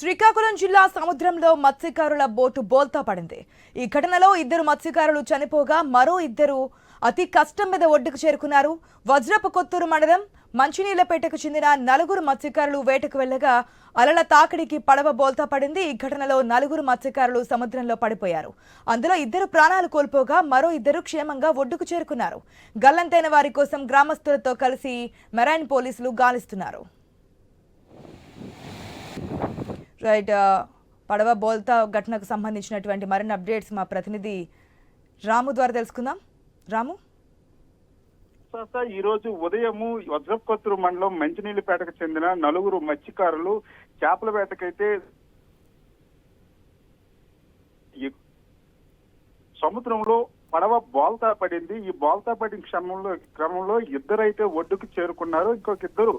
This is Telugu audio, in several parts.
శ్రీకాకుళం జిల్లా సముద్రంలో మత్స్యకారుల బోటు బోల్తా పడింది. ఈ ఘటనలో ఇద్దరు మత్స్యకారులు చనిపోగా మరో ఇద్దరు అతి కష్టం మీద ఒడ్డుకు చేరుకున్నారు. వజ్రపు కొత్తూరు మండలం మంచినీళ్ళపేటకు చెందిన నలుగురు మత్స్యకారులు వేటకు వెళ్ళగా అలల తాకిడికి పడవ బోల్తా పడింది. ఈ ఘటనలో నలుగురు మత్స్యకారులు సముద్రంలో పడిపోయారు. అందులో ఇద్దరు ప్రాణాలు కోల్పోగా మరో ఇద్దరు క్షేమంగా ఒడ్డుకు చేరుకున్నారు. గల్లంతైన వారి కోసం గ్రామస్తులతో కలిసి మెరైన్ పోలీసులు గాలిస్తున్నారు. రైట్ uh, పడవ బోల్తా ఘటనకు సంబంధించినటువంటి మరిన్ని అప్డేట్స్ మా ప్రతినిధి రాము ద్వారా తెలుసుకుందాం. రాము? ఈ రోజు ఉదయము వజ్రపత్రు మండలం మంచినీళ్ళపేటకు చెందిన నలుగురు మత్స్యకారులు చేపల వేటకైతే సముద్రంలో పడవ పడింది. ఈ బోల్తా పడిన క్షమంలో క్రమంలో ఇద్దరైతే ఒడ్డుకు చేరుకున్నారు. ఇంకొక ఇద్దరు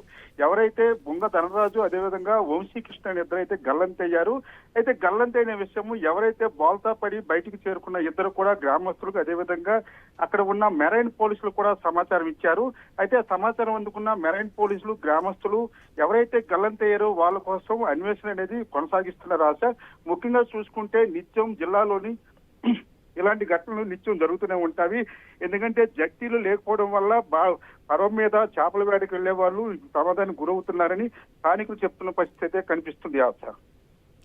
ఎవరైతే బుంగ ధనరాజు అదేవిధంగా వంశీకృష్ణ ఇద్దరైతే గల్లంతయ్యారు. అయితే గల్లంతైన విషయము ఎవరైతే బోల్తా పడి బయటికి చేరుకున్న ఇద్దరు కూడా గ్రామస్తులకు అదేవిధంగా అక్కడ ఉన్న మెరైన్ పోలీసులు కూడా సమాచారం ఇచ్చారు. అయితే ఆ సమాచారం అందుకున్న మెరైన్ పోలీసులు గ్రామస్తులు ఎవరైతే గల్లంతయ్యారో వాళ్ళ కోసం అన్వేషణ అనేది కొనసాగిస్తున్నారు ఆశ. ముఖ్యంగా చూసుకుంటే నిత్యం జిల్లాలోని ఇలాంటి ఘటనలు నిత్యం జరుగుతూనే ఉంటాయి. ఎందుకంటే జట్టీలు లేకపోవడం వల్ల బా పర్వం మీద చేపల వేటకు వెళ్ళే వాళ్ళు ప్రమాదానికి గురవుతున్నారని స్థానికులు చెప్తున్న పరిస్థితి అయితే కనిపిస్తుంది ఆశ